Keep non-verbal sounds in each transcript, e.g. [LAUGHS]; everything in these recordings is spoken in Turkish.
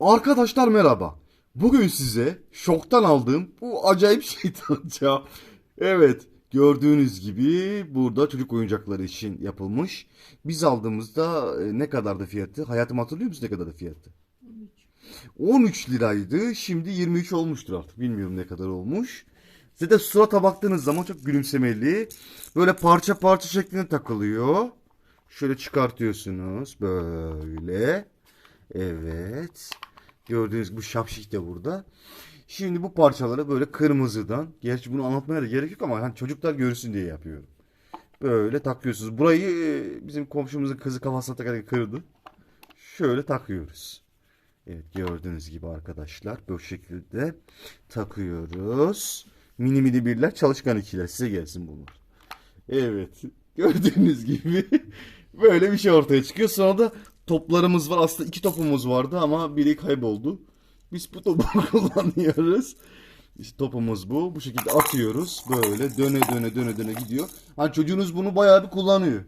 Arkadaşlar merhaba. Bugün size şoktan aldığım bu acayip [LAUGHS] şeyi tanıtacağım. Evet, gördüğünüz gibi burada çocuk oyuncakları için yapılmış. Biz aldığımızda e, ne kadardı fiyatı? Hayatım hatırlıyor musun ne kadardı fiyatı? 13 liraydı. Şimdi 23 olmuştur artık. Bilmiyorum ne kadar olmuş. Size de surata baktığınız zaman çok gülümsemeli. Böyle parça parça şeklinde takılıyor. Şöyle çıkartıyorsunuz. Böyle. Evet. Gördüğünüz bu şapşik de burada. Şimdi bu parçaları böyle kırmızıdan. Gerçi bunu anlatmaya da gerek yok ama hani çocuklar görsün diye yapıyorum. Böyle takıyorsunuz. Burayı e, bizim komşumuzun kızı kafasına takarak kırdı. Şöyle takıyoruz. Evet gördüğünüz gibi arkadaşlar bu şekilde takıyoruz. Mini mini birler çalışkan ikiler size gelsin bunlar. Evet [LAUGHS] gördüğünüz gibi böyle bir şey ortaya çıkıyor. Sonra da toplarımız var. Aslında iki topumuz vardı ama biri kayboldu. Biz bu topu [LAUGHS] kullanıyoruz. İşte topumuz bu. Bu şekilde atıyoruz. Böyle döne döne döne döne gidiyor. Hani çocuğunuz bunu bayağı bir kullanıyor.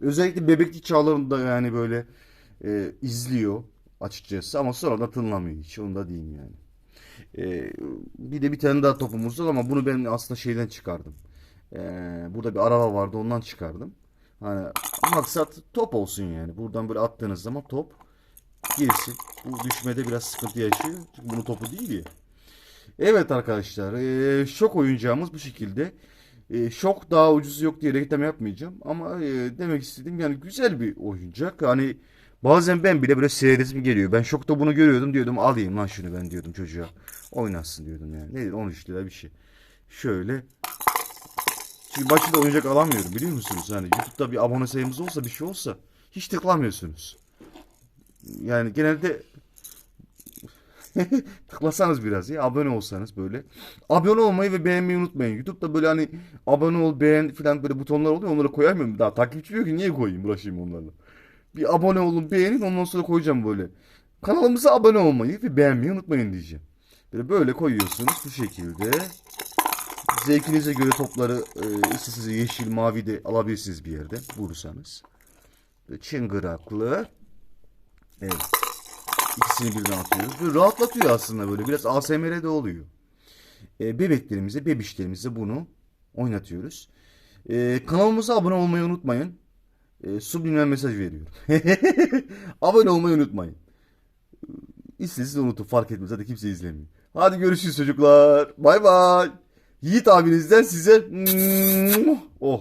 Özellikle bebeklik çağlarında yani böyle e, izliyor açıkçası ama sonra da tınlamıyor hiç. Onu da diyeyim yani. E, bir de bir tane daha topumuz var ama bunu ben aslında şeyden çıkardım. E, burada bir araba vardı ondan çıkardım. Hani maksat top olsun yani. Buradan böyle attığınız zaman top girsin. Bu düşmede biraz sıkıntı yaşıyor. Çünkü bunun topu değil ya. Evet arkadaşlar, eee, şok oyuncağımız bu şekilde. Eee, şok daha ucuzu yok diye reklam yapmayacağım ama eee, demek istediğim yani güzel bir oyuncak. Hani bazen ben bile böyle seyredesim geliyor. Ben şokta bunu görüyordum diyordum alayım lan şunu ben diyordum çocuğa. Oynasın diyordum yani. Nedir 13 lira bir şey. Şöyle. Çünkü başında oyuncak alamıyorum biliyor musunuz? Hani YouTube'da bir abone sayımız olsa bir şey olsa hiç tıklamıyorsunuz. Yani genelde [LAUGHS] tıklasanız biraz ya abone olsanız böyle. Abone olmayı ve beğenmeyi unutmayın. YouTube'da böyle hani abone ol beğen falan böyle butonlar oluyor onları koyamıyorum. Daha takipçi yok ki niye koyayım uğraşayım onlarla. Bir abone olun beğenin ondan sonra koyacağım böyle. Kanalımıza abone olmayı ve beğenmeyi unutmayın diyeceğim. Böyle böyle koyuyorsunuz bu şekilde. Zevkinize göre topları e, istediğiniz yeşil mavi de alabilirsiniz bir yerde bulursanız. Çıngıraklı. Evet. İkisini birden atıyoruz. Böyle rahatlatıyor aslında böyle. Biraz ASMR'de oluyor. E, bebeklerimize, bebişlerimize bunu oynatıyoruz. E, kanalımıza abone olmayı unutmayın. E, subliminal mesaj veriyorum. [LAUGHS] abone olmayı unutmayın. İstediğiniz de unutun fark etmez. Zaten kimse izlemiyor. Hadi görüşürüz çocuklar. Bay bay. Yiğit abinizden size [LAUGHS] oh